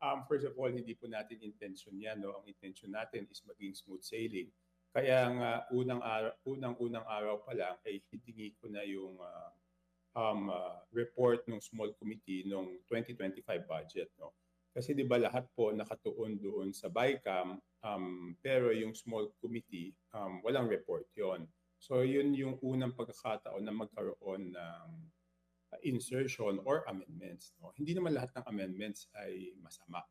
Um, first of all, hindi po natin intention yan. No? Ang intention natin is maging smooth sailing. Kaya nga unang araw, unang-unang araw pa lang ay hitingi ko na yung ah, um, ah, report ng small committee ng 2025 budget. No? Kasi di ba lahat po nakatuon doon sa BICAM, um, pero yung small committee, um, walang report yon. So yun yung unang pagkakataon na magkaroon ng uh, insertion or amendments. No? Hindi naman lahat ng amendments ay masama.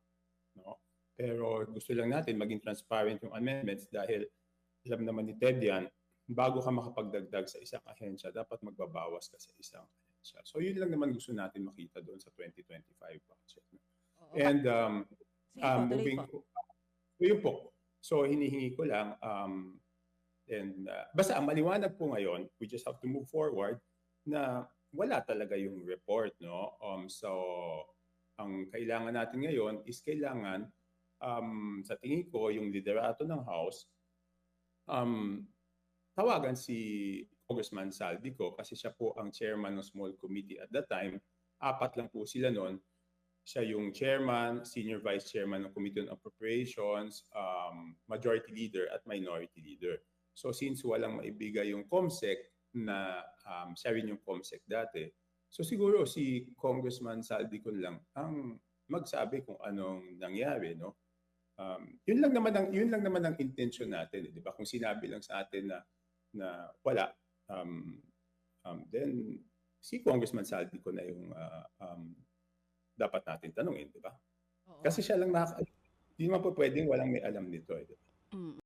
No? Pero gusto lang natin maging transparent yung amendments dahil alam naman ni Ted yan, bago ka makapagdagdag sa isang ahensya, dapat magbabawas ka sa isang ahensya. So yun lang naman gusto natin makita doon sa 2025 budget. No? Oo. And um, Sige um, moving po. so yun po. So hinihingi ko lang um and uh, basta ang maliwanag po ngayon, we just have to move forward na wala talaga yung report, no? Um so ang kailangan natin ngayon is kailangan um sa tingin ko yung liderato ng house um tawagan si Congressman Saldico kasi siya po ang chairman ng small committee at that time. Apat lang po sila noon siya yung chairman, senior vice chairman ng Committee on Appropriations, um, majority leader at minority leader. So since walang maibigay yung COMSEC na um, siya rin yung COMSEC dati, so siguro si Congressman Saldicon lang ang magsabi kung anong nangyari, no? Um, yun lang naman ang yun lang naman ang intention natin, eh, 'di ba? Kung sinabi lang sa atin na na wala um, um, then si Congressman Saldicon na yung uh, um, dapat natin tanungin, di ba? Kasi siya lang nakaka... Hindi naman po pwedeng walang may alam nito. Eh, di ba? Mm.